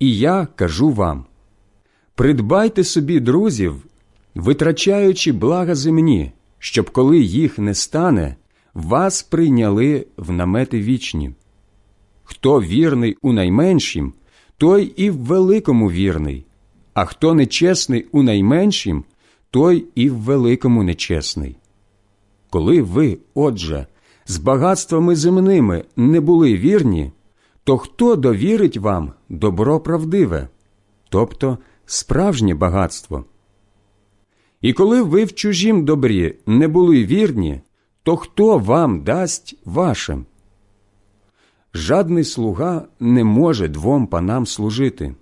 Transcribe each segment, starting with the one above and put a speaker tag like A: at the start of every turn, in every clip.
A: І я кажу вам придбайте собі друзів, витрачаючи блага земні, щоб коли їх не стане, вас прийняли в намети вічні. Хто вірний у найменшім, той і в великому вірний, а хто нечесний у найменшім, той і в великому нечесний. Коли ви, отже, з багатствами земними не були вірні, то хто довірить вам добро правдиве, тобто справжнє багатство? І коли ви в чужім добрі не були вірні, то хто вам дасть вашим? Жадний слуга не може двом панам служити,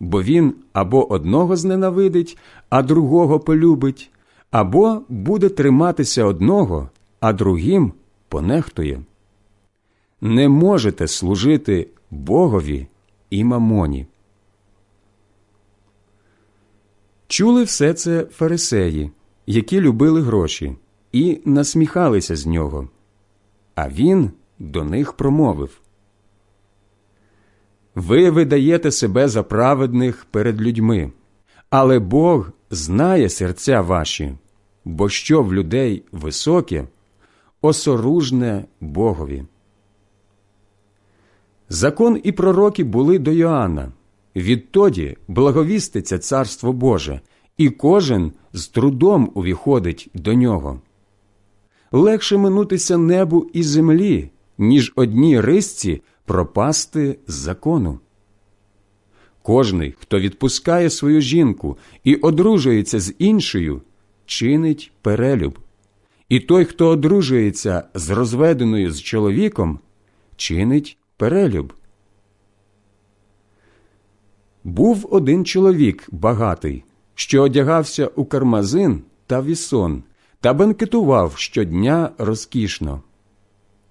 A: бо він або одного зненавидить, а другого полюбить, або буде триматися одного, а другим понехтує. Не можете служити Богові і мамоні. Чули все це фарисеї, які любили гроші, і насміхалися з нього. А він до них промовив Ви видаєте себе за праведних перед людьми, але Бог знає серця ваші, бо що в людей високе, осоружне Богові. Закон і пророки були до Йоанна. Відтоді благовіститься Царство Боже, і кожен з трудом увіходить до нього. Легше минутися небу і землі, ніж одній рисці пропасти з закону. Кожний, хто відпускає свою жінку і одружується з іншою, чинить перелюб. І той, хто одружується з розведеною з чоловіком, чинить перелюб. Був один чоловік багатий, що одягався у кармазин та вісон та бенкетував щодня розкішно.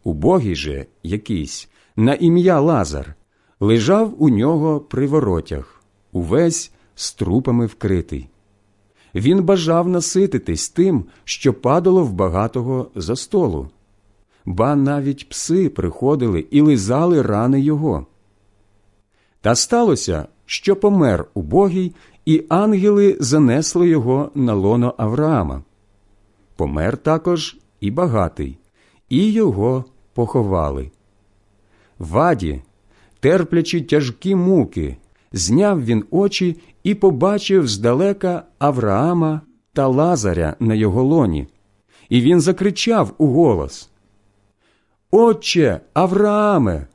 A: Убогий же якийсь на ім'я Лазар лежав у нього при воротях, увесь з трупами вкритий. Він бажав насититись тим, що падало в багатого за столу, ба навіть пси приходили і лизали рани його. Та сталося, що помер убогий, і ангели занесли його на лоно Авраама. Помер також і багатий, і його поховали. Ваді, терплячи тяжкі муки, зняв він очі і побачив здалека Авраама та Лазаря на його лоні. І він закричав у голос Отче Аврааме,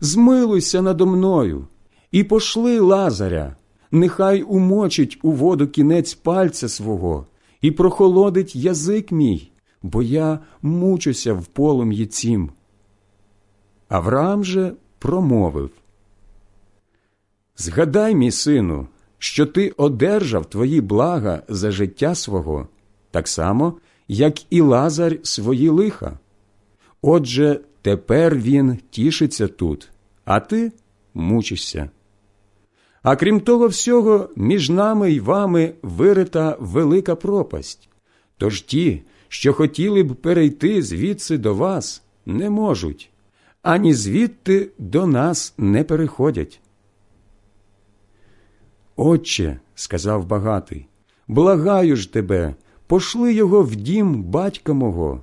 A: змилуйся надо мною і пошли Лазаря, нехай умочить у воду кінець пальця свого і прохолодить язик мій, бо я мучуся в полум'ї цім. Авраам же промовив Згадай, мій сину, що ти одержав твої блага за життя свого, так само, як і Лазар свої лиха. Отже, тепер він тішиться тут, а ти мучишся. А крім того всього, між нами й вами вирита велика пропасть. Тож ті, що хотіли б перейти звідси до вас, не можуть, ані звідти до нас не переходять. Отче, сказав багатий, благаю ж тебе, пошли його в дім батька мого.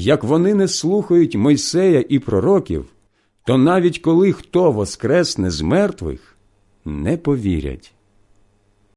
A: Як вони не слухають Мойсея і пророків, то навіть коли хто воскресне з мертвих, не повірять.